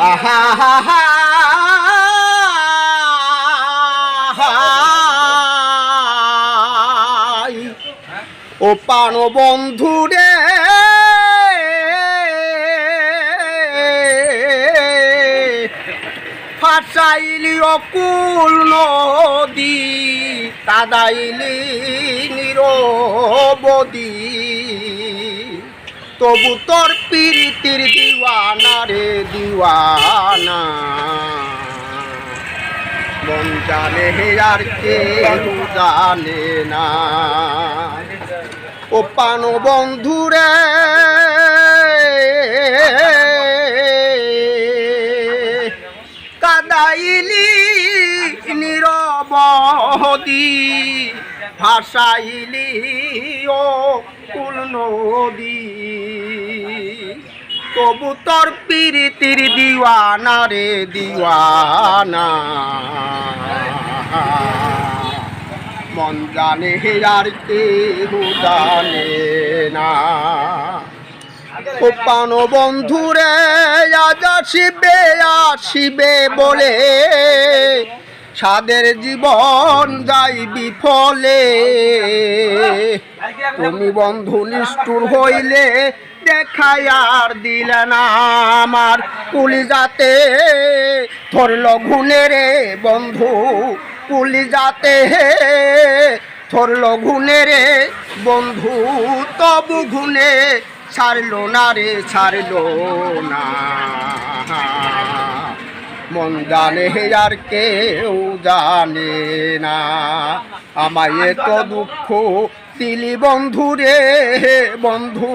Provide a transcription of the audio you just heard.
আহা ও বন্ধু রে ফাঁসাইলি অকুল নদী কাদাইলি নিরবদী তবু তোর পিরিতির দিওয়ানা রে দিওয়ানা। মন জানে আর কেউ জানে না। ও পান বন্ধু রে। কাদাইলি নিরবদি ভাসাইলি ও কুল নদী। তবু তোর পিরিতির দিওয়ানা রে, দিওয়ানা। মন জানে আর কেউ জানে না। ও পান বন্ধুরে আজ আসিবে আসিবে বলে। সাদের জীবন যাই বিফলে তুমি বন্ধু নিষ্ঠুর হইলে দেখাই আর দিলে না আমার পুলিজাতে ধরল ঘুনে রে বন্ধু পুলিজাতে ধরল ঘুনে রে বন্ধু, তবু ঘুনে ছাড়লো না রে, ছাড়লো না। মন জানে আর কেউ জানে না। আমায় তো দুঃখ দিলি বন্ধু রে, বন্ধু।